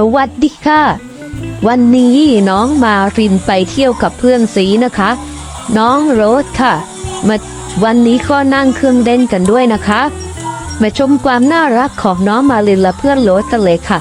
สวัสดีค่ะ วันนี้น้องมารินไปเที่ยวกับเพื่อนสีนะคะ น้องโรสค่ะ มาวันนี้ก็นั่งเครื่องเล่นกันด้วยนะคะ มาชมความน่ารักของน้องมารินและเพื่อนโรสกันเลยค่ะ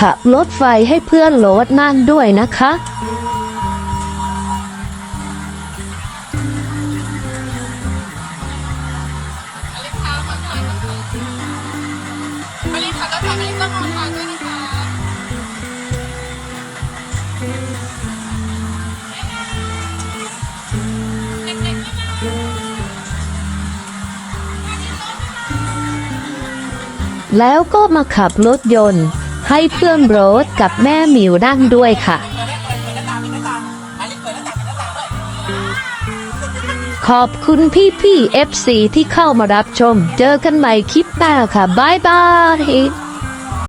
ขับรถไฟให้เพื่อนโรสนั่งด้วยนะคะไม่รีบขับรถค่ะไม่รีบต้องมองทางด้วยนะคะ แล้วก็มาขับรถยนต์ ให้เพื่อนโรสกับแม่หมิวนั่งด้วยค่ะ ขอบคุณพี่พี่ๆ FC ที่เข้ามารับชม เจอกันใหม่คลิปหน้าค่ะ บ๊ายบาย